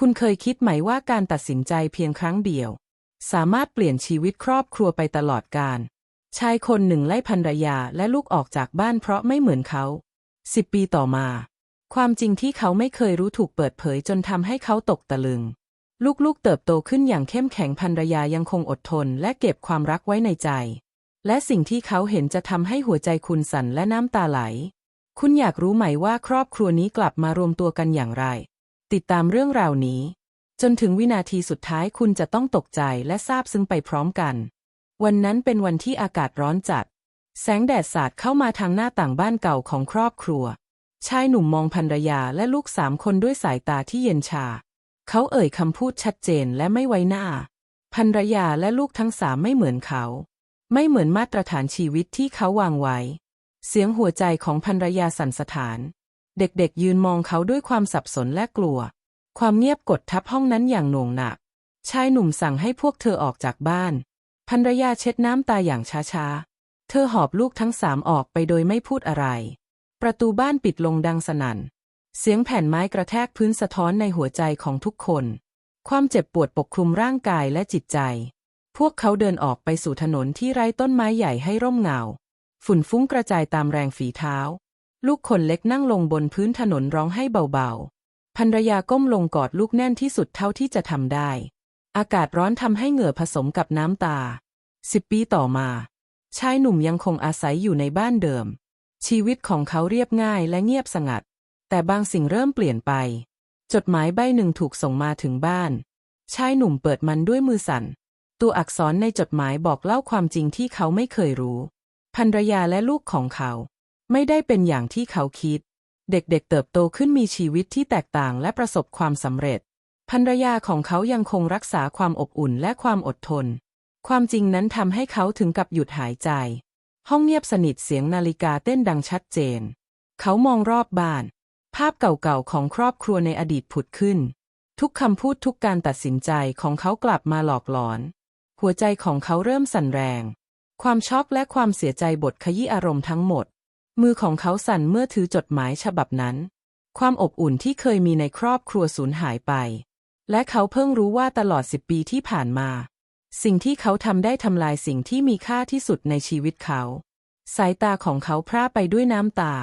คุณเคยคิดไหมว่าการตัดสินใจเพียงครั้งเดียว สามารถเปลี่ยนชีวิตครอบครัวไปตลอดกาลชายคนหนึ่งไล่ภรรยาและลูกออกจากบ้านเพราะไม่เหมือนเขาสิบปีต่อมา ความจริงที่เขาไม่เคยรู้ถูกเปิดเผยจนทำให้เขาตกตะลึง ลูกๆเติบโตขึ้นอย่างเข้มแข็งภรรยายังคงอดทนและเก็บความรักไว้ในใจ และสิ่งที่เขาเห็นจะทำให้หัวใจคุณสั่นและน้ำตาไหล คุณอยากรู้ไหมว่าครอบครัวนี้กลับมารวมตัวกันอย่างไร ติดตามเรื่องราวนี้ จนถึงวินาทีสุดท้ายคุณจะต้องตกใจและซาบซึ้งไปพร้อมกัน วันนั้นเป็นวันที่อากาศร้อนจัด แสงแดดสาดเข้ามาทางหน้าต่างบ้านเก่าของครอบครัว ชายหนุ่มมองภรรยาและลูกสามคนด้วยสายตาที่เย็นชา เขาเอ่ยคำพูดชัดเจนและไม่ไว้หน้าภรรยาและลูกทั้งสามไม่เหมือนเขา ไม่เหมือนมาตรฐานชีวิตที่เขาวางไว้ เสียงหัวใจของภรรยาสั่นสะท้าน เด็กๆยืนมองเขาด้วยความสับสนและกลัว ความเงียบกดทับห้องนั้นอย่างหน่วงหนัก ชายหนุ่มสั่งให้พวกเธอออกจากบ้านภรรยาเช็ดน้ำตาอย่างช้าๆ เธอหอบลูกทั้งสามออกไปโดยไม่พูดอะไร ประตูบ้านปิดลงดังสนั่น เสียงแผ่นไม้กระแทกพื้นสะท้อนในหัวใจของทุกคน ความเจ็บปวดปกคลุมร่างกายและจิตใจ พวกเขาเดินออกไปสู่ถนนที่ไร้ต้นไม้ใหญ่ให้ร่มเงา ฝุ่นฟุ้งกระจายตามแรงฝีเท้า ลูกคนเล็กนั่งลงบนพื้นถนนร้องให้เบาๆภรรยาก้มลงกอดลูกแน่นที่สุดเท่าที่จะทำได้ อากาศร้อนทำให้เหงื่อผสมกับน้ำตาสิบปีต่อมา ชายหนุ่มยังคงอาศัยอยู่ในบ้านเดิม ชีวิตของเขาเรียบง่ายและเงียบสงัด แต่บางสิ่งเริ่มเปลี่ยนไป จดหมายใบหนึ่งถูกส่งมาถึงบ้าน ชายหนุ่มเปิดมันด้วยมือสั่น ตัวอักษรในจดหมายบอกเล่าความจริงที่เขาไม่เคยรู้ภรรยาและลูกของเขา ไม่ได้เป็นอย่างที่เขาคิด เด็กๆเติบโตขึ้นมีชีวิตที่แตกต่างและประสบความสำเร็จภรรยาของเขายังคงรักษาความอบอุ่นและความอดทน ความจริงนั้นทำให้เขาถึงกับหยุดหายใจ ห้องเงียบสนิทเสียงนาฬิกาเต้นดังชัดเจน เขามองรอบบ้าน ภาพเก่าๆของครอบครัวในอดีตผุดขึ้น ทุกคำพูดทุกการตัดสินใจของเขากลับมาหลอกหลอน หัวใจของเขาเริ่มสั่นแรง ความช็อกและความเสียใจบทขยี้อารมณ์ทั้งหมด มือของเขาสั่นเมื่อถือจดหมายฉบับนั้น ความอบอุ่นที่เคยมีในครอบครัวสูญหายไป และเขาเพิ่งรู้ว่าตลอดสิบปีที่ผ่านมา สิ่งที่เขาทำได้ทำลายสิ่งที่มีค่าที่สุดในชีวิตเขา สายตาของเขาพร่าไปด้วยน้ำตา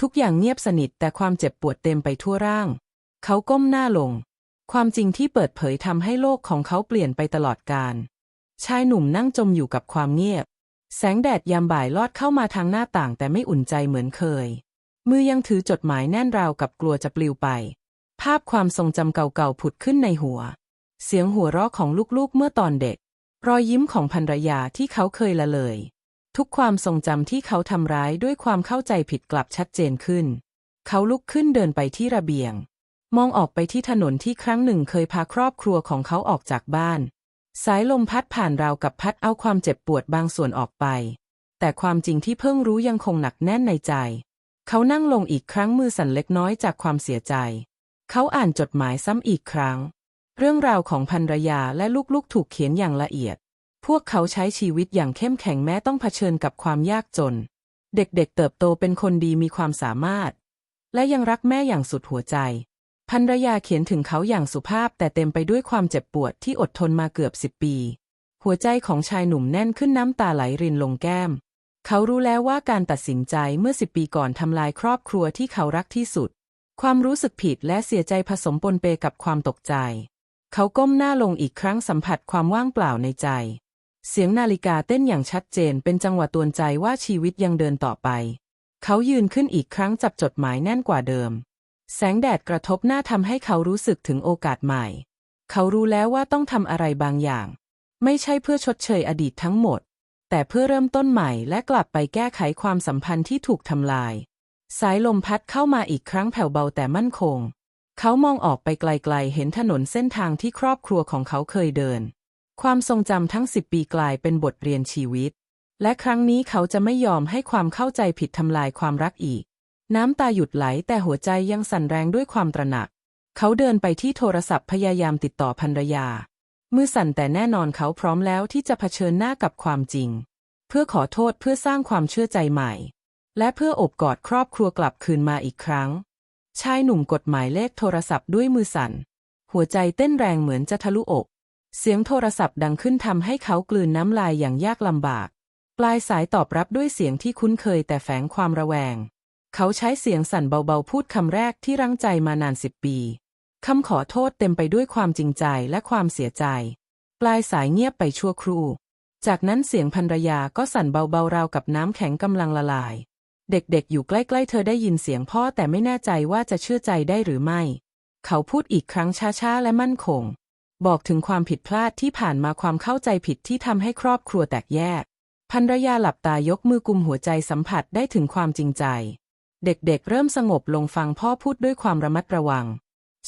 ทุกอย่างเงียบสนิทแต่ความเจ็บปวดเต็มไปทั่วร่าง เขาก้มหน้าลง ความจริงที่เปิดเผยทำให้โลกของเขาเปลี่ยนไปตลอดกาลชายหนุ่มนั่งจมอยู่กับความเงียบ แสงแดดยามบ่ายลอดเข้ามาทางหน้าต่างแต่ไม่อุ่นใจเหมือนเคย มือยังถือจดหมายแน่นราวกับกลัวจะปลิวไป ภาพความทรงจำเก่าๆผุดขึ้นในหัว เสียงหัวเราะของลูกๆเมื่อตอนเด็ก รอยยิ้มของภรรยาที่เขาเคยละเลย ทุกความทรงจำที่เขาทำร้ายด้วยความเข้าใจผิดกลับชัดเจนขึ้น เขาลุกขึ้นเดินไปที่ระเบียง มองออกไปที่ถนนที่ครั้งหนึ่งเคยพาครอบครัวของเขาออกจากบ้าน สายลมพัดผ่านราวกับพัดเอาความเจ็บปวดบางส่วนออกไป แต่ความจริงที่เพิ่งรู้ยังคงหนักแน่นในใจ เขานั่งลงอีกครั้งมือสั่นเล็กน้อยจากความเสียใจ เขาอ่านจดหมายซ้ำอีกครั้ง เรื่องราวของภรรยาและลูกๆถูกเขียนอย่างละเอียด พวกเขาใช้ชีวิตอย่างเข้มแข็งแม้ต้องเผชิญกับความยากจน เด็กๆเติบโตเป็นคนดีมีความสามารถ และยังรักแม่อย่างสุดหัวใจ ภรรยาเขียนถึงเขาอย่างสุภาพแต่เต็มไปด้วยความเจ็บปวดที่อดทนมาเกือบสิบปี หัวใจของชายหนุ่มแน่นขึ้นน้ำตาไหลรินลงแก้ม เขารู้แล้วว่าการตัดสินใจเมื่อสิบปีก่อนทำลายครอบครัวที่เขารักที่สุด ความรู้สึกผิดและเสียใจผสมปนเปกับความตกใจ เขาก้มหน้าลงอีกครั้งสัมผัสความว่างเปล่าในใจ เสียงนาฬิกาเต้นอย่างชัดเจนเป็นจังหวะตวนใจว่าชีวิตยังเดินต่อไป เขายืนขึ้นอีกครั้งจับจดหมายแน่นกว่าเดิม แสงแดดกระทบหน้าทำให้เขารู้สึกถึงโอกาสใหม่ เขารู้แล้วว่าต้องทำอะไรบางอย่าง ไม่ใช่เพื่อชดเชยอดีตทั้งหมด แต่เพื่อเริ่มต้นใหม่และกลับไปแก้ไขความสัมพันธ์ที่ถูกทำลาย สายลมพัดเข้ามาอีกครั้งแผ่วเบาแต่มั่นคง เขามองออกไปไกลๆ เห็นถนนเส้นทางที่ครอบครัวของเขาเคยเดิน ความทรงจำทั้งสิบปีกลายเป็นบทเรียนชีวิต และครั้งนี้เขาจะไม่ยอมให้ความเข้าใจผิดทำลายความรักอีก น้ำตาหยุดไหลแต่หัวใจยังสั่นแรงด้วยความตระหนัก เขาเดินไปที่โทรศัพท์พยายามติดต่อภรรยา มือสั่นแต่แน่นอนเขาพร้อมแล้วที่จะเผชิญหน้ากับความจริง เพื่อขอโทษเพื่อสร้างความเชื่อใจใหม่ และเพื่ออบกอดครอบครัวกลับคืนมาอีกครั้ง ชายหนุ่มกดหมายเลขโทรศัพท์ด้วยมือสั่น หัวใจเต้นแรงเหมือนจะทะลุอก เสียงโทรศัพท์ดังขึ้นทำให้เขากลืนน้ำลายอย่างยากลำบาก ปลายสายตอบรับด้วยเสียงที่คุ้นเคยแต่แฝงความระแวง เขาใช้เสียงสั่นเบาๆพูดคำแรกที่รั้งใจมานานสิบปี คำขอโทษเต็มไปด้วยความจริงใจและความเสียใจ ปลายสายเงียบไปชั่วครู่ จากนั้นเสียงภรรยาก็สั่นเบาๆราวกับน้ำแข็งกำลังละลาย เด็กๆอยู่ใกล้ๆเธอได้ยินเสียงพ่อแต่ไม่แน่ใจว่าจะเชื่อใจได้หรือไม่ เขาพูดอีกครั้งช้าๆและมั่นคง บอกถึงความผิดพลาดที่ผ่านมาความเข้าใจผิดที่ทำให้ครอบครัวแตกแยกภรรยาหลับตายกมือกุมหัวใจสัมผัสได้ถึงความจริงใจ เด็กๆ เริ่มสงบลงฟังพ่อพูดด้วยความระมัดระวัง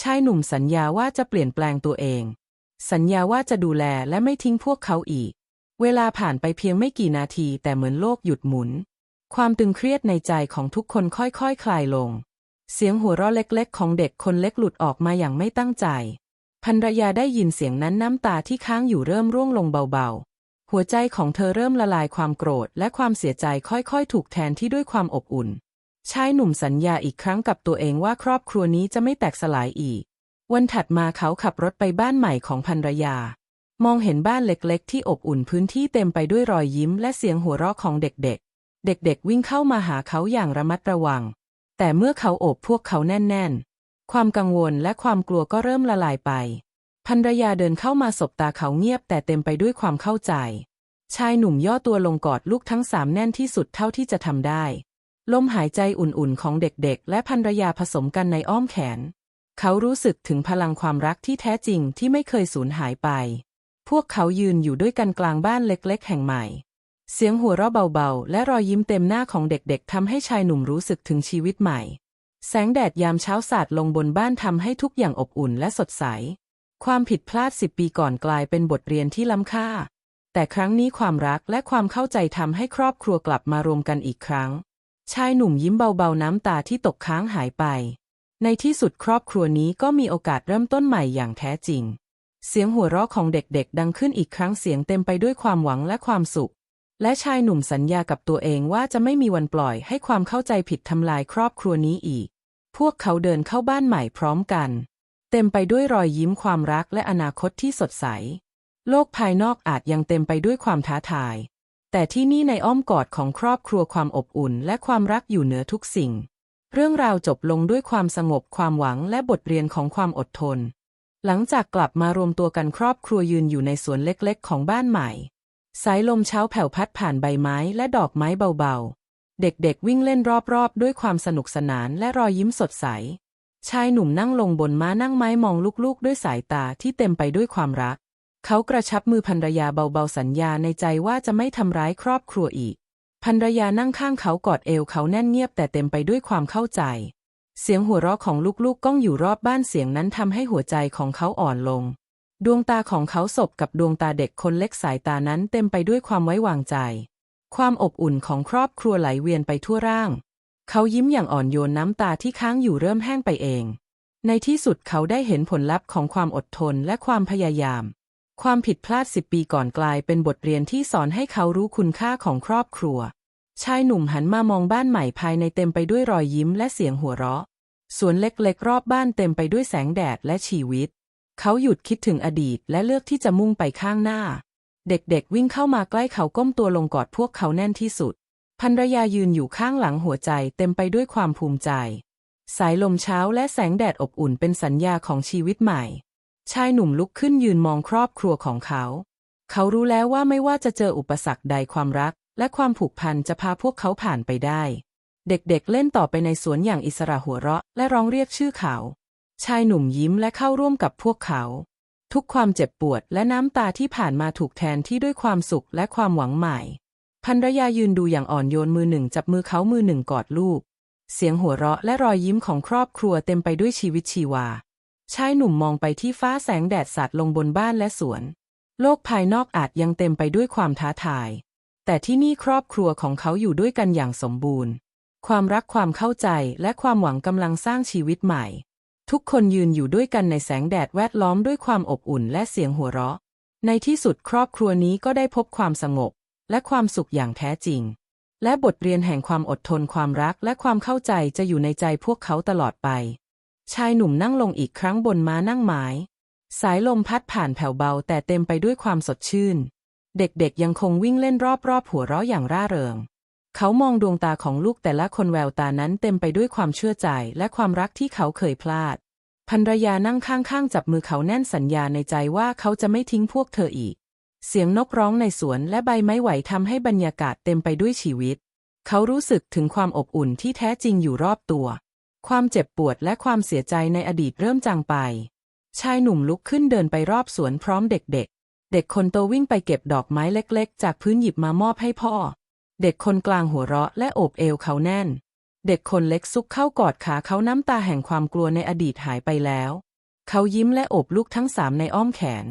ชายหนุ่มสัญญาว่าจะเปลี่ยนแปลงตัวเอง สัญญาว่าจะดูแลและไม่ทิ้งพวกเขาอีก เวลาผ่านไปเพียงไม่กี่นาทีแต่เหมือนโลกหยุดหมุน ความตึงเครียดในใจของทุกคนค่อยๆคคลายลง เสียงหัวเราะเล็กๆ ของเด็กคนเล็กหลุดออกมาอย่างไม่ตั้งใจภรรยาได้ยินเสียงนั้นน้ำตาที่ค้างอยู่เริ่มร่วงลงเบาๆ หัวใจของเธอเริ่มละลายความโกรธและความเสียใจค่อยๆ ถูกแทนที่ด้วยความอบอุ่น ชายหนุ่มสัญญาอีกครั้งกับตัวเองว่าครอบครัวนี้จะไม่แตกสลายอีก วันถัดมาเขาขับรถไปบ้านใหม่ของภรรยา มองเห็นบ้านเล็กๆ ที่อบอุ่นพื้นที่เต็มไปด้วยรอยยิ้มและเสียงหัวเราะของเด็กๆ เด็กๆ วิ่งเข้ามาหาเขาอย่างระมัดระวัง แต่เมื่อเขาโอบพวกเขาแน่นๆ ความกังวลและความกลัวก็เริ่มละลายไปภรรยาเดินเข้ามาสบตาเขาเงียบแต่เต็มไปด้วยความเข้าใจ ชายหนุ่มย่อตัวลงกอดลูกทั้งสามแน่นที่สุดเท่าที่จะทำได้ ลมหายใจอุ่นๆของเด็กๆ และภรรยาผสมกันในอ้อมแขน เขารู้สึกถึงพลังความรักที่แท้จริงที่ไม่เคยสูญหายไป พวกเขายืนอยู่ด้วยกันกลางบ้านเล็กๆ แห่งใหม่ เสียงหัวเราะเบาๆ และรอยยิ้มเต็มหน้าของเด็กๆทำให้ชายหนุ่มรู้สึกถึงชีวิตใหม่ แสงแดดยามเช้าสาดลงบนบ้านทำให้ทุกอย่างอบอุ่นและสดใส ความผิดพลาดสิบปีก่อนกลายเป็นบทเรียนที่ล้ำค่า แต่ครั้งนี้ความรักและความเข้าใจทำให้ครอบครัวกลับมารวมกันอีกครั้ง ชายหนุ่มยิ้มเบาๆน้ำตาที่ตกค้างหายไป ในที่สุดครอบครัวนี้ก็มีโอกาสเริ่มต้นใหม่อย่างแท้จริง เสียงหัวเราะของเด็กๆ ดังขึ้นอีกครั้งเสียงเต็มไปด้วยความหวังและความสุข และชายหนุ่มสัญญากับตัวเองว่าจะไม่มีวันปล่อยให้ความเข้าใจผิดทำลายครอบครัวนี้อีก พวกเขาเดินเข้าบ้านใหม่พร้อมกัน เต็มไปด้วยรอยยิ้มความรักและอนาคตที่สดใส โลกภายนอกอาจยังเต็มไปด้วยความท้าทาย แต่ที่นี่ในอ้อมกอดของครอบครัวความอบอุ่น และความรักอยู่เหนือทุกสิ่ง เรื่องราวจบลงด้วยความสงบความหวังและบทเรียนของความอดทน หลังจากกลับมารวมตัวกันครอบครัวยืนอยู่ในสวนเล็กๆ ของบ้านใหม่ สายลมเช้าแผ่วพัดผ่านใบไม้และดอกไม้เบาๆ เด็กๆวิ่งเล่นรอบๆ ด้วยความสนุกสนานและรอยยิ้มสดใส ชายหนุ่มนั่งลงบนม้านั่งไม้มองลูกๆ ด้วยสายตาที่เต็มไปด้วยความรัก เขากระชับมือภรรยาเบาๆสัญญาในใจว่าจะไม่ทำร้ายครอบครัวอีกภรรยานั่งข้างเขากอดเอวเขาแน่นเงียบแต่เต็มไปด้วยความเข้าใจ เสียงหัวเราะของลูกๆก้องอยู่รอบบ้านเสียงนั้นทำให้หัวใจของเขาอ่อนลง ดวงตาของเขาสบกับดวงตาเด็กคนเล็กสายตานั้นเต็มไปด้วยความไว้วางใจ ความอบอุ่นของครอบครัวไหลเวียนไปทั่วร่าง เขายิ้มอย่างอ่อนโยนน้ำตาที่ค้างอยู่เริ่มแห้งไปเอง ในที่สุดเขาได้เห็นผลลัพธ์ของความอดทนและความพยายาม ความผิดพลาดสิบปีก่อนกลายเป็นบทเรียนที่สอนให้เขารู้คุณค่าของครอบครัว ชายหนุ่มหันมามองบ้านใหม่ภายในเต็มไปด้วยรอยยิ้มและเสียงหัวเราะ สวนเล็กๆ รอบบ้านเต็มไปด้วยแสงแดดและชีวิต เขาหยุดคิดถึงอดีตและเลือกที่จะมุ่งไปข้างหน้า เด็กๆ วิ่งเข้ามาใกล้เขาก้มตัวลงกอดพวกเขาแน่นที่สุดภรรยายืนอยู่ข้างหลังหัวใจเต็มไปด้วยความภูมิใจ สายลมเช้าและแสงแดดอบอุ่นเป็นสัญญาของชีวิตใหม่ ชายหนุ่มลุกขึ้นยืนมองครอบครัวของเขา เขารู้แล้วว่าไม่ว่าจะเจออุปสรรคใดความรัก และความผูกพันจะพาพวกเขาผ่านไปได้ เด็กๆเล่นต่อไปในสวนอย่างอิสระหัวเราะ และร้องเรียกชื่อเขา ชายหนุ่มยิ้มและเข้าร่วมกับพวกเขา ทุกความเจ็บปวดและน้ำตาที่ผ่านมาถูกแทนที่ด้วยความสุขและความหวังใหม่ภรรยายืนดูอย่างอ่อนโยนมือหนึ่งจับมือเขามือหนึ่งกอดลูก เสียงหัวเราะและรอยยิ้มของครอบครัวเต็มไปด้วยชีวิตชีวา ชายหนุ่มมองไปที่ฟ้าแสงแดดสาดลงบนบ้านและสวน โลกภายนอกอาจยังเต็มไปด้วยความท้าทาย แต่ที่นี่ครอบครัวของเขาอยู่ด้วยกันอย่างสมบูรณ์ ความรักความเข้าใจและความหวังกำลังสร้างชีวิตใหม่ ทุกคนยืนอยู่ด้วยกันในแสงแดดแวดล้อมด้วยความอบอุ่นและเสียงหัวเราะ ในที่สุดครอบครัวนี้ก็ได้พบความสงบ และความสุขอย่างแท้จริง และบทเรียนแห่งความอดทนความรักและความเข้าใจจะอยู่ในใจพวกเขาตลอดไป ชายหนุ่มนั่งลงอีกครั้งบนม้านั่งไม้สายลมพัดผ่านแผ่วเบาแต่เต็มไปด้วยความสดชื่น เด็กๆยังคงวิ่งเล่นรอบๆหัวเราะอย่างร่าเริง เขามองดวงตาของลูกแต่ละคนแววตานั้นเต็มไปด้วยความเชื่อใจและความรักที่เขาเคยพลาดภรรยานั่งข้างๆจับมือเขาแน่นสัญญาในใจว่าเขาจะไม่ทิ้งพวกเธออีก เสียงนกร้องในสวนและใบไม้ไหวทำให้บรรยากาศเต็มไปด้วยชีวิต เขารู้สึกถึงความอบอุ่นที่แท้จริงอยู่รอบตัว ความเจ็บปวดและความเสียใจในอดีตเริ่มจางไป ชายหนุ่มลุกขึ้นเดินไปรอบสวนพร้อมเด็กๆ เด็กคนโตวิ่งไปเก็บดอกไม้เล็กๆ จากพื้นหยิบมามอบให้พ่อ เด็กคนกลางหัวเราะและโอบเอวเขาแน่น เด็กคนเล็กซุกเข้ากอดขาเขาน้ำตาแห่งความกลัวในอดีตหายไปแล้ว เขายิ้มและโอบลูกทั้งสามในอ้อมแขน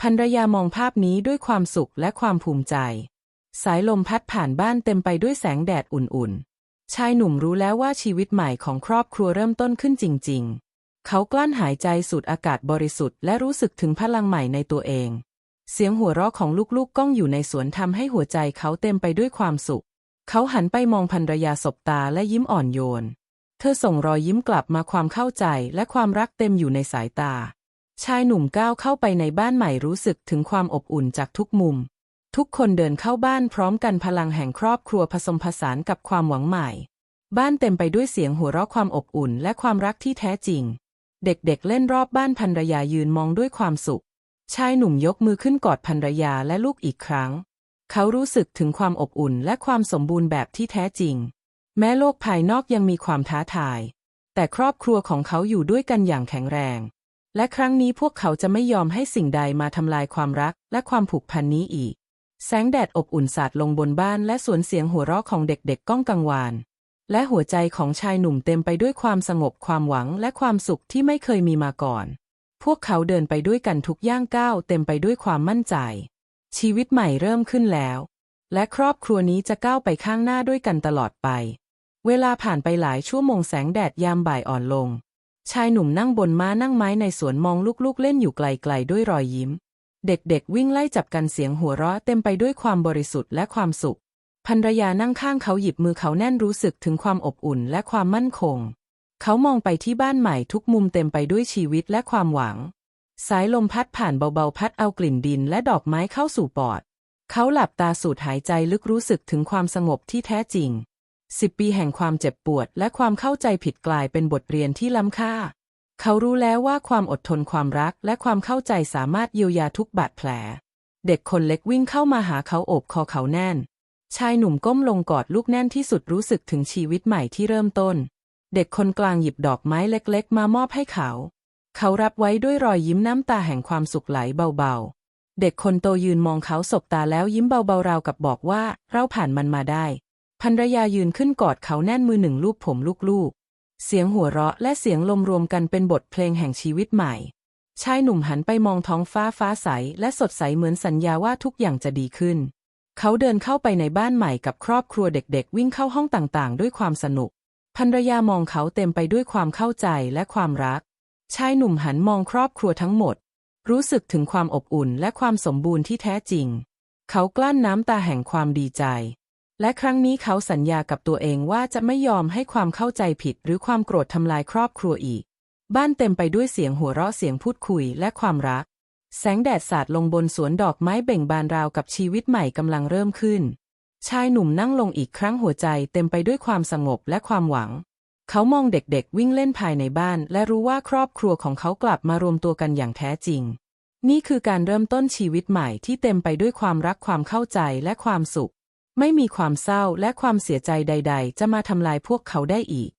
ภรรยามองภาพนี้ด้วยความสุขและความภูมิใจ สายลมพัดผ่านบ้านเต็มไปด้วยแสงแดดอุ่นๆ ชายหนุ่มรู้แล้วว่าชีวิตใหม่ของครอบครัวเริ่มต้นขึ้นจริง ๆ เขากลั้นหายใจสูดอากาศบริสุทธิ์และรู้สึกถึงพลังใหม่ในตัวเอง เสียงหัวเราะของลูกๆก้องอยู่ในสวนทำให้หัวใจเขาเต็มไปด้วยความสุข เขาหันไปมองภรรยาสบตาและยิ้มอ่อนโยน เธอส่งรอยยิ้มกลับมาความเข้าใจและความรักเต็มอยู่ในสายตา ชายหนุ่มก้าวเข้าไปในบ้านใหม่รู้สึกถึงความอบอุ่นจากทุกมุม ทุกคนเดินเข้าบ้านพร้อมกันพลังแห่งครอบครัวผสมผสานกับความหวังใหม่ บ้านเต็มไปด้วยเสียงหัวเราะความอบอุ่นและความรักที่แท้จริง เด็กๆเล่นรอบบ้านภรรยายืนมองด้วยความสุข ชายหนุ่มยกมือขึ้นกอดภรรยาและลูกอีกครั้ง เขารู้สึกถึงความอบอุ่นและความสมบูรณ์แบบที่แท้จริง แม้โลกภายนอกยังมีความท้าทาย แต่ครอบครัวของเขาอยู่ด้วยกันอย่างแข็งแรง และครั้งนี้พวกเขาจะไม่ยอมให้สิ่งใดมาทำลายความรักและความผูกพันนี้อีก แสงแดดอบอุ่นสาดลงบนบ้านและสวนเสียงหัวเราะของเด็กๆก้องกังวาน และหัวใจของชายหนุ่มเต็มไปด้วยความสงบความหวังและความสุขที่ไม่เคยมีมาก่อน พวกเขาเดินไปด้วยกันทุกย่างก้าวเต็มไปด้วยความมั่นใจ ชีวิตใหม่เริ่มขึ้นแล้ว และครอบครัวนี้จะก้าวไปข้างหน้าด้วยกันตลอดไป เวลาผ่านไปหลายชั่วโมงแสงแดดยามบ่ายอ่อนลง ชายหนุ่มนั่งบนม้านั่งไม้ในสวนมองลูกๆเล่นอยู่ไกลๆด้วยรอยยิ้ม เด็กๆวิ่งไล่จับกันเสียงหัวเราะเต็มไปด้วยความบริสุทธิ์และความสุขภรรยานั่งข้างเขาหยิบมือเขาแน่นรู้สึกถึงความอบอุ่นและความมั่นคง เขามองไปที่บ้านใหม่ทุกมุมเต็มไปด้วยชีวิตและความหวัง สายลมพัดผ่านเบาๆ พัดเอากลิ่นดินและดอกไม้เข้าสู่ปอด เขาหลับตาสูดหายใจลึกรู้สึกถึงความสงบที่แท้จริงสิบปีแห่งความเจ็บปวดและความเข้าใจผิดกลายเป็นบทเรียนที่ล้ำค่า เขารู้แล้วว่าความอดทนความรักและความเข้าใจสามารถเยียวยาทุกบาดแผล เด็กคนเล็กวิ่งเข้ามาหาเขาโอบคอเขาแน่น ชายหนุ่มก้มลงกอดลูกแน่นที่สุดรู้สึกถึงชีวิตใหม่ที่เริ่มต้น เด็กคนกลางหยิบดอกไม้เล็กๆ มามอบให้เขา เขารับไว้ด้วยรอยยิ้มน้ำตาแห่งความสุขไหลเบาๆ เด็กคนโตยืนมองเขาสบตาแล้วยิ้มเบาๆราวกับบอกว่าเราผ่านมันมาได้ภรรยายืนขึ้นกอดเขาแน่นมือหนึ่งลูบผมลูกๆ เสียงหัวเราะและเสียงลมรวมกันเป็นบทเพลงแห่งชีวิตใหม่ ชายหนุ่มหันไปมองท้องฟ้าฟ้าใส และสดใสเหมือนสัญญาว่าทุกอย่างจะดีขึ้น เขาเดินเข้าไปในบ้านใหม่กับครอบครัวเด็กๆ วิ่งเข้าห้องต่างๆ ด้วยความสนุกภรรยามองเขาเต็มไปด้วยความเข้าใจและความรัก ชายหนุ่มหันมองครอบครัวทั้งหมด รู้สึกถึงความอบอุ่นและความสมบูรณ์ที่แท้จริง เขากลั้นน้ำตาแห่งความดีใจ และครั้งนี้เขาสัญญากับตัวเองว่าจะไม่ยอมให้ความเข้าใจผิดหรือความโกรธทำลายครอบครัวอีก บ้านเต็มไปด้วยเสียงหัวเราะเสียงพูดคุยและความรัก แสงแดดสาดลงบนสวนดอกไม้เบ่งบานราวกับชีวิตใหม่กำลังเริ่มขึ้น ชายหนุ่มนั่งลงอีกครั้งหัวใจเต็มไปด้วยความสงบและความหวัง เขามองเด็กๆวิ่งเล่นภายในบ้าน และรู้ว่าครอบครัวของเขากลับมารวมตัวกันอย่างแท้จริง นี่คือการเริ่มต้นชีวิตใหม่ที่เต็มไปด้วยความรักความเข้าใจและความสุข ไม่มีความเศร้าและความเสียใจใด ๆ จะมาทำลายพวกเขาได้อีก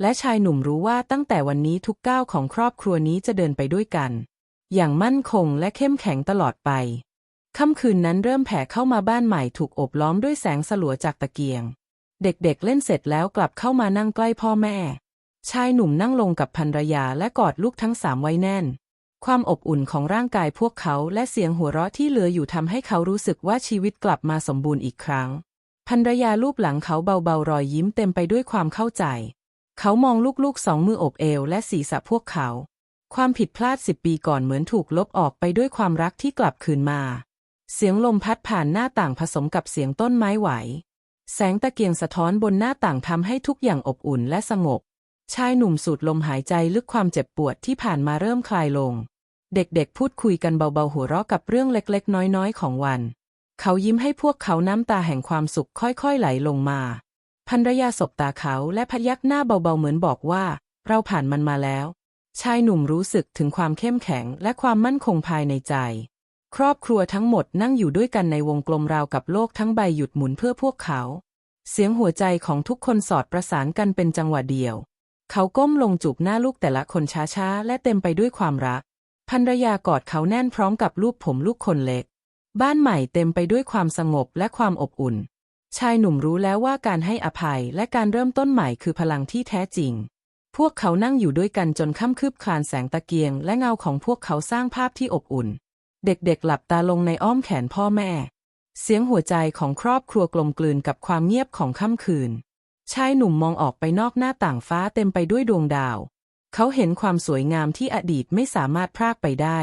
และชายหนุ่มรู้ว่าตั้งแต่วันนี้ทุกก้าวของครอบครัวนี้จะเดินไปด้วยกัน อย่างมั่นคงและเข้มแข็งตลอดไป ค่ำคืนนั้นเริ่มแผ่เข้ามาบ้านใหม่ถูกอบล้อมด้วยแสงสลัวจากตะเกียง เด็กๆเเล่นเสร็จแล้วกลับเข้ามานั่งใกล้พ่อแม่ ชายหนุ่มนั่งลงกับภรรยาและกอดลูกทั้งสามไว้แน่นความอบอุ่นของร่างกายพวกเขาและเสียงหัวเราะที่เหลืออยู่ทำให้เขารู้สึกว่าชีวิตกลับมาสมบูรณ์อีกครั้ง ภรรยาลูบหลังเขาเบาๆรอยยิ้มเต็มไปด้วยความเข้าใจ เขามองลูกๆสองมืออบเอวและศีรษะพวกเขา ความผิดพลาดสิบปีก่อนเหมือนถูกลบออกไปด้วยความรักที่กลับคืนมา เสียงลมพัดผ่านหน้าต่างผสมกับเสียงต้นไม้ไหว แสงตะเกียงสะท้อนบนหน้าต่างทำให้ทุกอย่างอบอุ่นและสงบ ชายหนุ่มสูดลมหายใจลึกความเจ็บปวดที่ผ่านมาเริ่มคลายลง เด็กๆพูดคุยกันเบาๆหัวเราะกับเรื่องเล็กๆ น้อยๆ ของวัน เขายิ้มให้พวกเขาน้ำตาแห่งความสุขค่อยๆไหลลงมาภรรยาสบตาเขาและพยักหน้าเบาๆเหมือนบอกว่า เราผ่านมันมาแล้ว ชายหนุ่มรู้สึกถึงความเข้มแข็งและความมั่นคงภายในใจ ครอบครัวทั้งหมดนั่งอยู่ด้วยกันในวงกลมราวกับโลกทั้งใบหยุดหมุนเพื่อพวกเขา เสียงหัวใจของทุกคนสอดประสานกันเป็นจังหวะเดียว เขาก้มลงจูบหน้าลูกแต่ละคนช้าๆ และเต็มไปด้วยความรักภรรยากอดเขาแน่นพร้อมกับลูกผมลูกคนเล็ก บ้านใหม่เต็มไปด้วยความสงบและความอบอุ่น ชายหนุ่มรู้แล้วว่าการให้อภัยและการเริ่มต้นใหม่คือพลังที่แท้จริง พวกเขานั่งอยู่ด้วยกันจนค่ำคืบคลานแสงตะเกียง และเงาของพวกเขาสร้างภาพที่อบอุ่น เด็กๆ หลับตาลงในอ้อมแขนพ่อแม่ เสียงหัวใจของครอบครัวกลมกลืนกับความเงียบของค่ำคืน ชายหนุ่มมองออกไปนอกหน้าต่างฟ้าเต็มไปด้วยดวงดาว เขาเห็นความสวยงามที่อดีตไม่สามารถพรากไปได้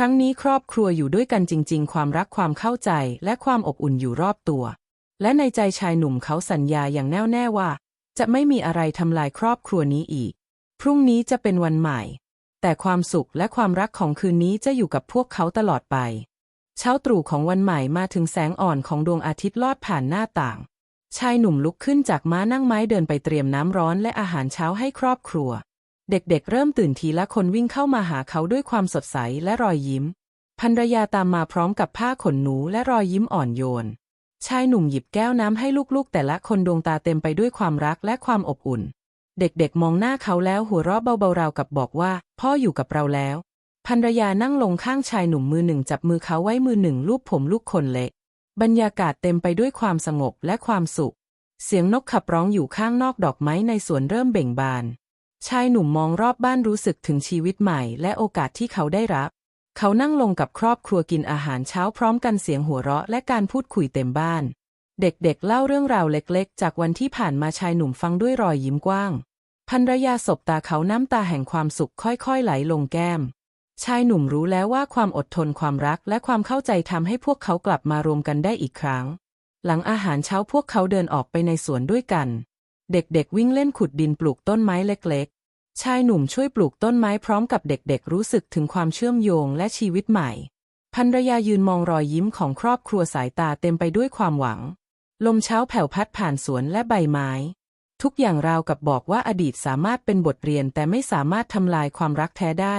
ครั้งนี้ครอบครัวอยู่ด้วยกันจริง ๆ ความรักความเข้าใจและความอบอุ่นอยู่รอบตัว และในใจชายหนุ่มเขาสัญญาอย่างแน่วแน่ว่า จะไม่มีอะไรทำลายครอบครัวนี้อีก พรุ่งนี้จะเป็นวันใหม่ แต่ความสุขและความรักของคืนนี้จะอยู่กับพวกเขาตลอดไป เช้าตรู่ของวันใหม่มาถึงแสงอ่อนของดวงอาทิตย์ลอดผ่านหน้าต่าง ชายหนุ่มลุกขึ้นจากม้านั่งไม้เดินไปเตรียมน้ำร้อนและอาหารเช้าให้ครอบครัว เด็กๆ เริ่มตื่นทีละคนวิ่งเข้ามาหาเขาด้วยความสดใสและรอยยิ้มภรรยาตามมาพร้อมกับผ้าขนหนูและรอยยิ้มอ่อนโยน ชายหนุ่มหยิบแก้วน้ำให้ลูกๆ แต่ละคนดวงตาเต็มไปด้วยความรักและความอบอุ่น เด็กๆ มองหน้าเขาแล้วหัวเราะเบาๆราวกับบอกว่า พ่ออยู่กับเราแล้วภรรยานั่งลงข้างชายหนุ่มมือหนึ่งจับมือเขาไว้มือหนึ่งลูบผมลูกคนเล็กบรรยากาศเต็มไปด้วยความสงบและความสุข เสียงนกขับร้องอยู่ข้างนอกดอกไม้ในสวนเริ่มเบ่งบาน ชายหนุ่มมองรอบบ้านรู้สึกถึงชีวิตใหม่และโอกาสที่เขาได้รับ เขานั่งลงกับครอบครัวกินอาหารเช้าพร้อมกันเสียงหัวเราะและการพูดคุยเต็มบ้าน เด็กๆเล่าเรื่องราวเล็กๆ จากวันที่ผ่านมาชายหนุ่มฟังด้วยรอยยิ้มกว้างภรรยาสบตาเขาน้ำตาแห่งความสุขค่อยๆไหลลงแก้ม ชายหนุ่มรู้แล้วว่าความอดทนความรักและความเข้าใจทำให้พวกเขากลับมารวมกันได้อีกครั้ง หลังอาหารเช้าพวกเขาเดินออกไปในสวนด้วยกัน เด็กๆวิ่งเล่นขุดดินปลูกต้นไม้เล็กๆ ชายหนุ่มช่วยปลูกต้นไม้พร้อมกับเด็กๆรู้สึกถึงความเชื่อมโยงและชีวิตใหม่ภรรยายืนมองรอยยิ้มของครอบครัวสายตาเต็มไปด้วยความหวัง ลมเช้าแผ่วพัดผ่านสวนและใบไม้ ทุกอย่างราวกับบอกว่าอดีตสามารถเป็นบทเรียนแต่ไม่สามารถทำลายความรักแท้ได้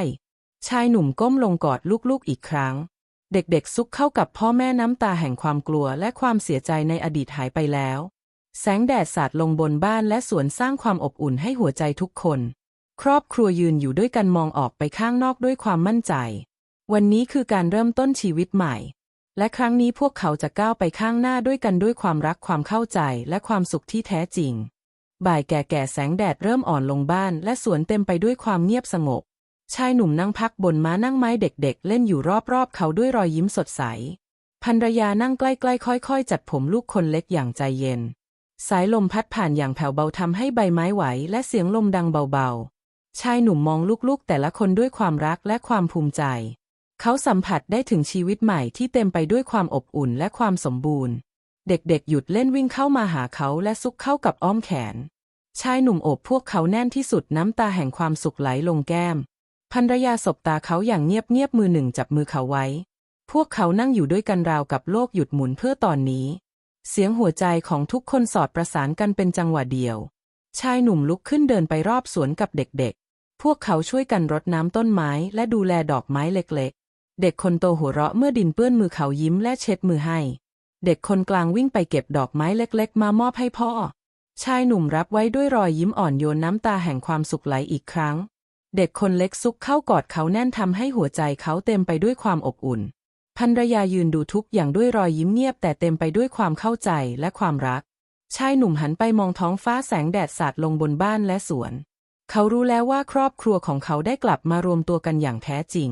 ชายหนุ่มก้มลงกอดลูกๆอีกครั้ง เด็กๆซุกเข้ากับพ่อแม่น้ำตาแห่งความกลัวและความเสียใจในอดีตหายไปแล้ว แสงแดดสาดลงบนบ้านและสวนสร้างความอบอุ่นให้หัวใจทุกคน ครอบครัวยืนอยู่ด้วยกันมองออกไปข้างนอกด้วยความมั่นใจ วันนี้คือการเริ่มต้นชีวิตใหม่ และครั้งนี้พวกเขาจะก้าวไปข้างหน้าด้วยกันด้วยความรักความเข้าใจและความสุขที่แท้จริง บ่ายแก่ๆแสงแดดเริ่มอ่อนลงบ้านและสวนเต็มไปด้วยความเงียบสงบ ชายหนุ่มนั่งพักบนม้านั่งไม้เด็กๆ เล่นอยู่รอบๆ เขาด้วยรอยยิ้มสดใสภรรยานั่งใกล้ๆค่อย ๆ จัดผมลูกคนเล็กอย่างใจเย็น สายลมพัดผ่านอย่างแผ่วเบาทำให้ใบไม้ไหวและเสียงลมดังเบาๆ ชายหนุ่มมองลูกๆ แต่ละคนด้วยความรักและความภูมิใจ เขาสัมผัสได้ถึงชีวิตใหม่ที่เต็มไปด้วยความอบอุ่นและความสมบูรณ์ เด็กๆ หยุดเล่นวิ่งเข้ามาหาเขาและซุกเข้ากับอ้อมแขน ชายหนุ่มโอบพวกเขาแน่นที่สุดน้ำตาแห่งความสุขไหลลงแก้มภรรยาสบตาเขาอย่างเงียบๆมือหนึ่งจับมือเขาไว้ พวกเขานั่งอยู่ด้วยกันราวกับโลกหยุดหมุนเพื่อตอนนี้ เสียงหัวใจของทุกคนสอดประสานกันเป็นจังหวะเดียว ชายหนุ่มลุกขึ้นเดินไปรอบสวนกับเด็กๆ พวกเขาช่วยกันรดน้ำต้นไม้และดูแลดอกไม้เล็กๆ เด็กคนโตหัวเราะเมื่อดินเปื้อนมือเขายิ้มและเช็ดมือให้ เด็กคนกลางวิ่งไปเก็บดอกไม้เล็กๆ มามอบให้พ่อ ชายหนุ่มรับไว้ด้วยรอยยิ้มอ่อนโยนน้ำตาแห่งความสุขไหลอีกครั้ง เด็กคนเล็กซุกเข้ากอดเขาแน่นทำให้หัวใจเขาเต็มไปด้วยความอบอุ่น ภรรยายืนดูทุกอย่างด้วยรอยยิ้มเงียบแต่เต็มไปด้วยความเข้าใจและความรัก ชายหนุ่มหันไปมองท้องฟ้าแสงแดดสาดลงบนบ้านและสวน เขารู้แล้วว่าครอบครัวของเขาได้กลับมารวมตัวกันอย่างแท้จริง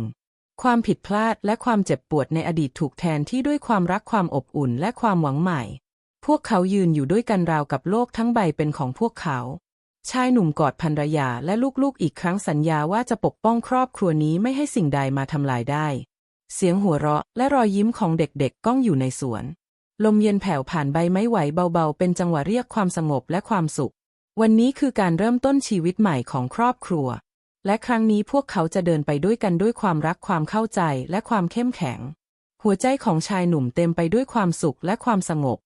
ความผิดพลาดและความเจ็บปวดในอดีตถูกแทนที่ด้วยความรักความอบอุ่นและความหวังใหม่ พวกเขายืนอยู่ด้วยกันราวกับโลกทั้งใบเป็นของพวกเขา ชายหนุ่มกอดภรรยาและลูกๆอีกครั้งสัญญาว่าจะปกป้องครอบครัวนี้ไม่ให้สิ่งใดมาทำลายได้ เสียงหัวเราะและรอยยิ้มของเด็กๆก้องอยู่ในสวน ลมเย็นแผ่วผ่านใบไม้ไหวเบาๆ เป็นจังหวะเรียกความสงบและความสุข วันนี้คือการเริ่มต้นชีวิตใหม่ของครอบครัว และครั้งนี้พวกเขาจะเดินไปด้วยกันด้วยความรักความเข้าใจและความเข้มแข็ง หัวใจของชายหนุ่มเต็มไปด้วยความสุขและความสงบ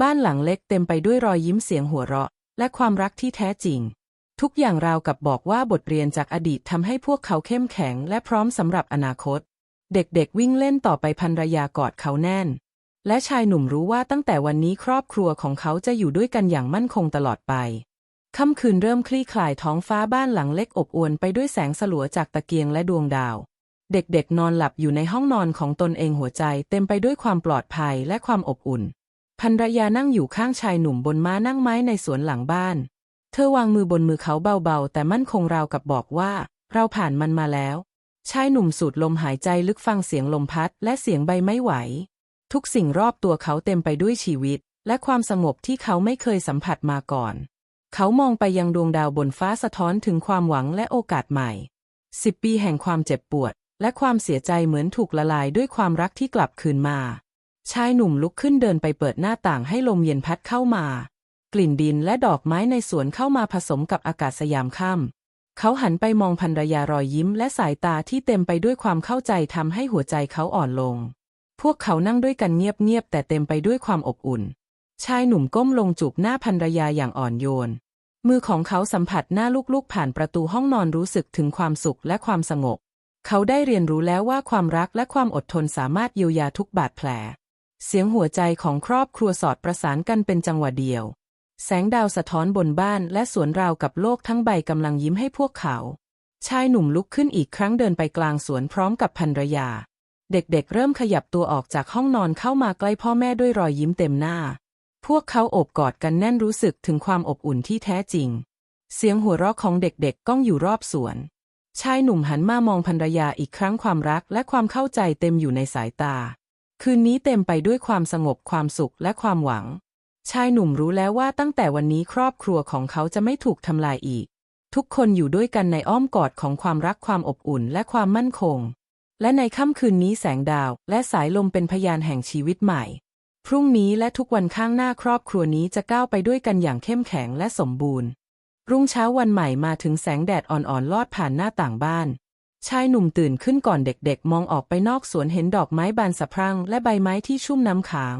บ้านหลังเล็กเต็มไปด้วยรอยยิ้มเสียงหัวเราะ และความรักที่แท้จริง ทุกอย่างราวกับบอกว่าบทเรียนจากอดีตทำให้พวกเขาเข้มแข็งและพร้อมสำหรับอนาคต เด็กๆวิ่งเล่นต่อไปภรรยากอดเขาแน่น และชายหนุ่มรู้ว่าตั้งแต่วันนี้ครอบครัวของเขาจะอยู่ด้วยกันอย่างมั่นคงตลอดไป ค่ำคืนเริ่มคลี่คลายท้องฟ้าบ้านหลังเล็กอบอวลไปด้วยแสงสลัวจากตะเกียงและดวงดาว เด็กๆนอนหลับอยู่ในห้องนอนของตนเองหัวใจเต็มไปด้วยความปลอดภัยและความอบอุ่นภรรยานั่งอยู่ข้างชายหนุ่มบนม้านั่งไม้ในสวนหลังบ้าน เธอวางมือบนมือเขาเบาๆ แต่มั่นคงราวกับบอกว่า เราผ่านมันมาแล้ว ชายหนุ่มสูดลมหายใจลึกฟังเสียงลมพัดและเสียงใบไม้ไหว ทุกสิ่งรอบตัวเขาเต็มไปด้วยชีวิต และความสงบที่เขาไม่เคยสัมผัสมาก่อน เขามองไปยังดวงดาวบนฟ้าสะท้อนถึงความหวังและโอกาสใหม่สิบปีแห่งความเจ็บปวด และความเสียใจเหมือนถูกละลายด้วยความรักที่กลับคืนมา ชายหนุ่มลุกขึ้นเดินไปเปิดหน้าต่างให้ลมเย็นพัดเข้ามา กลิ่นดินและดอกไม้ในสวนเข้ามาผสมกับอากาศสยามค่ำ เขาหันไปมองภรรยารอยยิ้มและสายตาที่เต็มไปด้วยความเข้าใจทำให้หัวใจเขาอ่อนลง พวกเขานั่งด้วยกันเงียบๆแต่เต็มไปด้วยความอบอุ่น ชายหนุ่มก้มลงจูบหน้าภรรยาอย่างอ่อนโยน มือของเขาสัมผัสหน้าลูกๆผ่านประตูห้องนอนรู้สึกถึงความสุขและความสงบ เขาได้เรียนรู้แล้วว่าความรักและความอดทนสามารถเยียวยาทุกบาดแผล เสียงหัวใจของครอบครัวสอดประสานกันเป็นจังหวะเดียว แสงดาวสะท้อนบนบ้านและสวนราวกับโลกทั้งใบกำลังยิ้มให้พวกเขา ชายหนุ่มลุกขึ้นอีกครั้งเดินไปกลางสวนพร้อมกับภรรยา เด็กๆเริ่มขยับตัวออกจากห้องนอนเข้ามาใกล้พ่อแม่ด้วยรอยยิ้มเต็มหน้า พวกเขาโอบกอดกันแน่นรู้สึกถึงความอบอุ่นที่แท้จริง เสียงหัวเราะของเด็กๆก้องอยู่รอบสวน ชายหนุ่มหันมามองภรรยาอีกครั้งความรักและความเข้าใจเต็มอยู่ในสายตา คืนนี้เต็มไปด้วยความสงบความสุขและความหวัง ชายหนุ่มรู้แล้วว่าตั้งแต่วันนี้ครอบครัวของเขาจะไม่ถูกทำลายอีก ทุกคนอยู่ด้วยกันในอ้อมกอดของความรักความอบอุ่นและความมั่นคง และในค่ำคืนนี้แสงดาวและสายลมเป็นพยานแห่งชีวิตใหม่ พรุ่งนี้และทุกวันข้างหน้าครอบครัวนี้จะก้าวไปด้วยกันอย่างเข้มแข็งและสมบูรณ์ รุ่งเช้าวันใหม่มาถึงแสงแดดอ่อนๆลอดผ่านหน้าต่างบ้านชายหนุ่มตื่นขึ้นก่อนเด็กๆ มองออกไปนอกสวนเห็นดอกไม้บานสะพรั่งและใบไม้ที่ชุ่มน้ำค้าง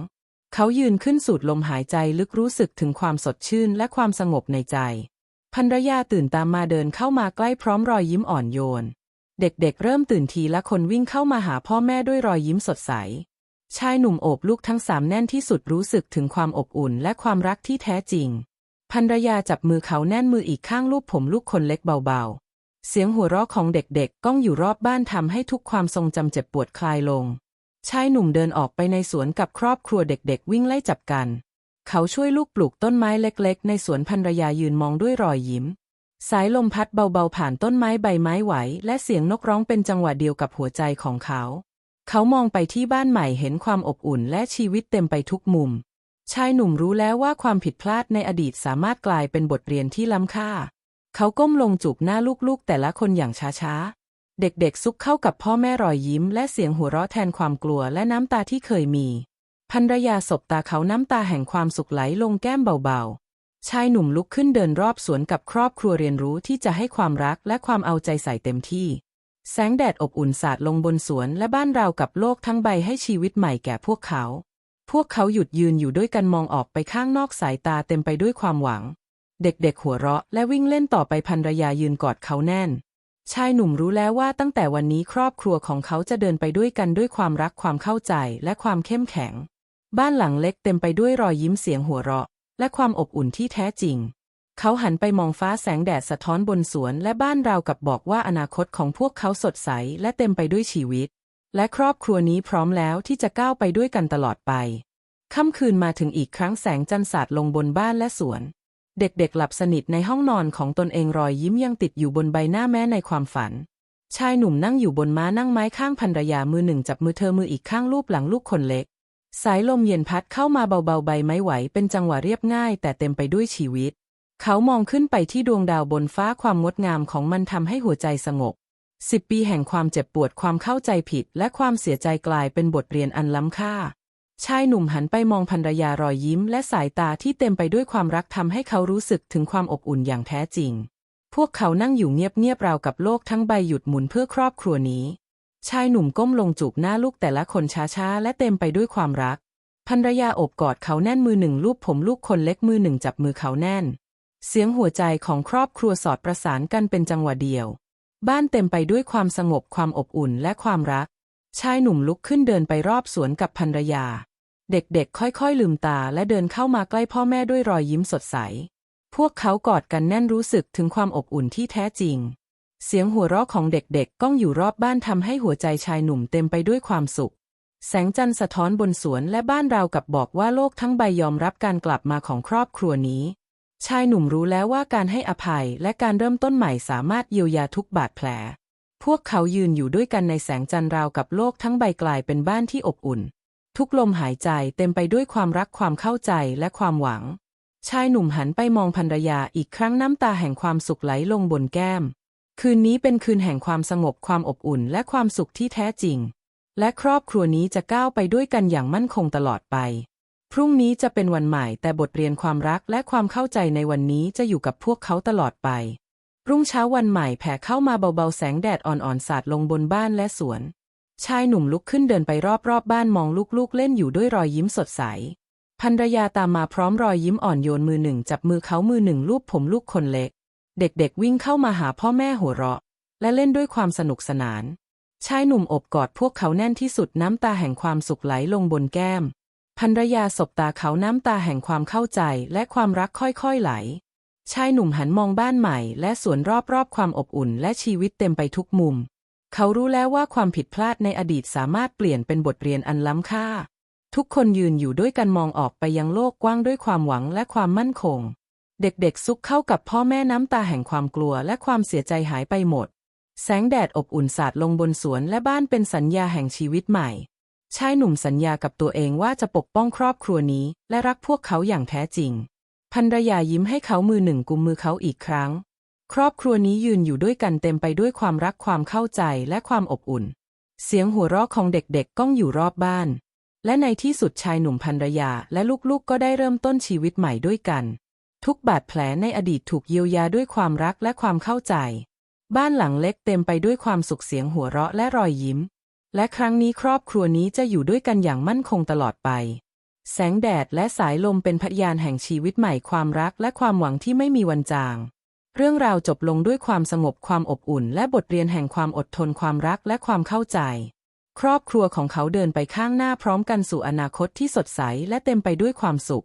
เขายืนขึ้นสูดลมหายใจลึกรู้สึกถึงความสดชื่นและความสงบในใจภรรยาตื่นตามมาเดินเข้ามาใกล้พร้อมรอยยิ้มอ่อนโยน เด็กๆเริ่มตื่นทีละคนวิ่งเข้ามาหาพ่อแม่ด้วยรอยยิ้มสดใส ชายหนุ่มโอบลูกทั้งสามแน่นที่สุดรู้สึกถึงความอบอุ่นและความรักที่แท้จริงภรรยาจับมือเขาแน่นมืออีกข้างลูบผมลูกคนเล็กเบาๆ เสียงหัวเราะของเด็กๆ ก้องอยู่รอบบ้านทำให้ทุกความทรงจำเจ็บปวดคลายลง ชายหนุ่มเดินออกไปในสวนกับครอบครัวเด็กๆ วิ่งไล่จับกัน เขาช่วยลูกปลูกต้นไม้เล็กๆ ในสวนภรรยายืนมองด้วยรอยยิ้ม สายลมพัดเบาๆผ่านต้นไม้ใบไม้ไหว และเสียงนกร้องเป็นจังหวะเดียวกับหัวใจของเขา เขามองไปที่บ้านใหม่เห็นความอบอุ่นและชีวิตเต็มไปทุกมุม ชายหนุ่มรู้แล้วว่าความผิดพลาดในอดีตสามารถกลายเป็นบทเรียนที่ล้ำค่า เขาก้มลงจูบหน้าลูกๆ แต่ละคนอย่างช้าๆ เด็กๆ ซุกเข้ากับพ่อแม่รอยยิ้ม และเสียงหัวเราะแทนความกลัวและน้ำตาที่เคยมีภรรยาสบตาเขาน้ำตาแห่งความสุขไหลลงแก้มเบาๆ ชายหนุ่มลุกขึ้นเดินรอบสวนกับครอบครัวเรียนรู้ที่จะให้ความรักและความเอาใจใส่เต็มที่ แสงแดดอบอุ่นสาดลงบนสวนและบ้านราวกับโลกทั้งใบให้ชีวิตใหม่แก่พวกเขา พวกเขาหยุดยืนอยู่ด้วยกันมองออกไปข้างนอกสายตาเต็มไปด้วยความหวัง เด็กๆหัวเราะและวิ่งเล่นต่อไปภรรยายืนกอดเขาแน่น ชายหนุ่มรู้แล้วว่าตั้งแต่วันนี้ครอบครัวของเขาจะเดินไปด้วยกันด้วยความรักความเข้าใจและความเข้มแข็ง บ้านหลังเล็กเต็มไปด้วยรอยยิ้มเสียงหัวเราะ และความอบอุ่นที่แท้จริง เขาหันไปมองฟ้าแสงแดดสะท้อนบนสวนและบ้านราวกับบอกว่าอนาคตของพวกเขาสดใสและเต็มไปด้วยชีวิต และครอบครัวนี้พร้อมแล้วที่จะก้าวไปด้วยกันตลอดไปค่ำคืนมาถึงอีกครั้งแสงจันทร์สาดลงบนบ้านและสวน เด็กๆหลับสนิทในห้องนอนของตนเองรอยยิ้มยังติดอยู่บนใบหน้าแม้ในความฝัน ชายหนุ่มนั่งอยู่บนม้านั่งไม้ข้างภรรยามือหนึ่งจับมือเธอมืออีกข้างลูบหลังลูกคนเล็ก สายลมเย็นพัดเข้ามาเบาๆใบไม้ไหวเป็นจังหวะเรียบง่าย แต่เต็มไปด้วยชีวิต เขามองขึ้นไปที่ดวงดาวบนฟ้าความงดงามของมันทำให้หัวใจสงบสิบปีแห่งความเจ็บปวดความเข้าใจผิด และความเสียใจกลายเป็นบทเรียนอันล้ำค่า ชายหนุ่มหันไปมองภรรยารอยยิ้ม และสายตาที่เต็มไปด้วยความรักทำให้เขารู้สึกถึงความอบอุ่นอย่างแท้จริง พวกเขานั่งอยู่เงียบๆราวกับโลกทั้งใบหยุดหมุนเพื่อครอบครัวนี้ ชายหนุ่มก้มลงจูบหน้าลูกแต่ละคนช้าๆ และเต็มไปด้วยความรักภรรยาอบกอดเขาแน่นมือหนึ่งลูบผมลูกคนเล็กมือหนึ่งจับมือเขาแน่น เสียงหัวใจของครอบครัวสอดประสานกันเป็นจังหวะเดียว บ้านเต็มไปด้วยความสงบความอบอุ่นและความรัก ชายหนุ่มลุกขึ้นเดินไปรอบสวนกับภรรยา เด็กๆ ค่อยๆ ลืมตาและเดินเข้ามาใกล้พ่อแม่ด้วยรอยยิ้มสดใส พวกเขากอดกันแน่นรู้สึกถึงความอบอุ่นที่แท้จริง เสียงหัวเราะของเด็กๆ ก้องอยู่รอบบ้านทำให้หัวใจชายหนุ่มเต็มไปด้วยความสุข แสงจันทร์สะท้อนบนสวนและบ้านราวกับบอกว่าโลกทั้งใบยอมรับการกลับมาของครอบครัวนี้ ชายหนุ่มรู้แล้วว่าการให้อภัยและการเริ่มต้นใหม่สามารถเยียวยาทุกบาดแผล พวกเขายืนอยู่ด้วยกันในแสงจันทร์ราวกับโลกทั้งใบกลายเป็นบ้านที่อบอุ่น ทุกลมหายใจเต็มไปด้วยความรักความเข้าใจและความหวัง ชายหนุ่มหันไปมองภรรยาอีกครั้งน้ำตาแห่งความสุขไหลลงบนแก้ม คืนนี้เป็นคืนแห่งความสงบความอบอุ่นและความสุขที่แท้จริง และครอบครัวนี้จะก้าวไปด้วยกันอย่างมั่นคงตลอดไป พรุ่งนี้จะเป็นวันใหม่แต่บทเรียนความรักและความเข้าใจในวันนี้จะอยู่กับพวกเขาตลอดไป รุ่งเช้าวันใหม่แผ่เข้ามาเบาๆ แสงแดดอ่อนๆ สาดลงบนบ้านและสวน ชายหนุ่มลุกขึ้นเดินไปรอบๆบบ้านมองลูกๆ เล่นอยู่ด้วยรอยยิ้มสดใสภรรยาตามมาพร้อมรอยยิ้มอ่อนโยนมือหนึ่งจับมือเขามือหนึ่งลูบผมลูกคนเล็ก เด็กๆวิ่งเข้ามาหาพ่อแม่หัวเราะ และเล่นด้วยความสนุกสนาน ชายหนุ่มอบกอดพวกเขาแน่นที่สุดน้ำตาแห่งความสุขไหลลงบนแก้มภรรยาสบตาเขาน้ำตาแห่งความเข้าใจและความรักค่อยๆไหล ชายหนุ่มหันมองบ้านใหม่ และสวนรอบๆความอบอุ่น และชีวิตเต็มไปทุกมุม เขารู้แล้วว่าความผิดพลาดในอดีตสามารถเปลี่ยนเป็นบทเรียนอันล้ำค่า ทุกคนยืนอยู่ด้วยกันมองออกไปยังโลกกว้างด้วยความหวังและความมั่นคง เด็กๆ ซุกเข้ากับพ่อแม่น้ำตาแห่งความกลัวและความเสียใจหายไปหมด แสงแดดอบอุ่นสาดลงบนสวนและบ้านเป็นสัญญาแห่งชีวิตใหม่ชายหนุ่มสัญญากับตัวเองว่าจะปกป้องครอบครัวนี้ และรักพวกเขาอย่างแท้จริง ภรรยายิ้มให้เขามือหนึ่งกุมมือเขาอีกครั้ง ครอบครัวนี้ยืนอยู่ด้วยกันเต็มไปด้วยความรักความเข้าใจและความอบอุ่น เสียงหัวเราะของเด็กๆก้องอยู่รอบบ้าน และในที่สุดชายหนุ่มภรรยาและลูกๆก็ได้เริ่มต้นชีวิตใหม่ด้วยกัน ทุกบาดแผลในอดีตถูกเยียวยาด้วยความรักและความเข้าใจ บ้านหลังเล็กเต็มไปด้วยความสุขเสียงหัวเราะและรอยยิ้ม และครั้งนี้ครอบครัวนี้จะอยู่ด้วยกันอย่างมั่นคงตลอดไป แสงแดดและสายลมเป็นพยานแห่งชีวิตใหม่ความรักและความหวังที่ไม่มีวันจาง เรื่องราวจบลงด้วยความสงบความอบอุ่น และบทเรียนแห่งความอดทนความรักและความเข้าใจ ครอบครัวของเขาเดินไปข้างหน้าพร้อมกันสู่อนาคตที่สดใสและเต็มไปด้วยความสุข